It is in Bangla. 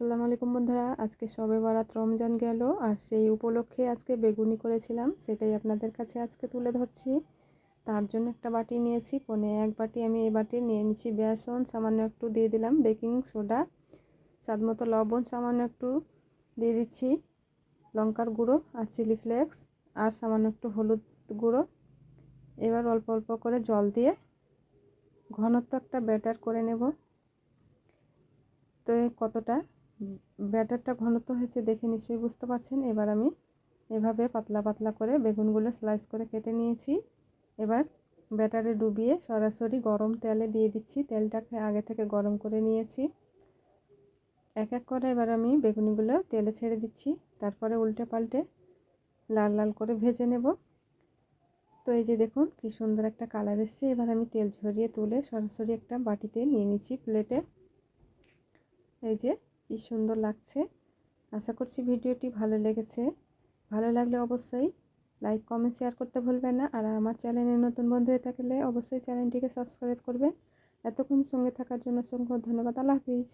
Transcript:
আসসালামু আলাইকুম বন্ধুরা। আজকে সবে বারাত রমজান গেল আর সেই উপলক্ষে আজকে বেগুনি করেছিলাম, সেটাই আপনাদের কাছে আজকে তুলে ধরছি। তার জন্য একটা বাটি নিয়েছি, পনে এক বাটি আমি এই বাটি নিয়ে নিচ্ছি বেসন, সামান্য একটু দিয়ে দিলাম বেকিং সোডা স্বাদ মতো লবণ, সামান্য একটু দিয়ে দিচ্ছি লঙ্কার গুঁড়ো আর চিলি ফ্লেক্স আর সামান্য একটু হলুদ গুঁড়ো। এবার অল্প অল্প করে জল দিয়ে ঘনত্ব একটা ব্যাটার করে নেব। তো কতটা? ব্যাটারটা ঘনত্ব হয়েছে দেখে নিশ্চয়ই বুঝতে পারছেন। এবার আমি এভাবে পাতলা পাতলা করে বেগুনগুলো স্লাইস করে কেটে নিয়েছি। এবার ব্যাটারে ডুবিয়ে সরাসরি গরম তেলে দিয়ে দিচ্ছি। তেলটাকে আগে থেকে গরম করে নিয়েছি। এক এক করে এবার আমি বেগুনিগুলো তেলে ছেড়ে দিচ্ছি। তারপরে উল্টে পাল্টে লাল লাল করে ভেজে নেব। তো এই যে দেখুন কি সুন্দর একটা কালার এসছে। এবার আমি তেল ঝরিয়ে তুলে সরাসরি একটা বাটিতে নিয়ে নিচ্ছি প্লেটে এই যে কি সুন্দর লাগছে। আশা করছি ভিডিওটি ভালো লেগেছে। ভালো লাগলে অবশ্যই লাইক কমেন্ট শেয়ার করতে ভুলবেন না। আর আমার চ্যানেলে নতুন বন্ধু হয়ে থাকলে অবশ্যই চ্যানেলটিকে সাবস্ক্রাইব করবেন। এতক্ষণ সঙ্গে থাকার জন্য অসংখ্য ধন্যবাদ। আল্লাহ হাফিজ।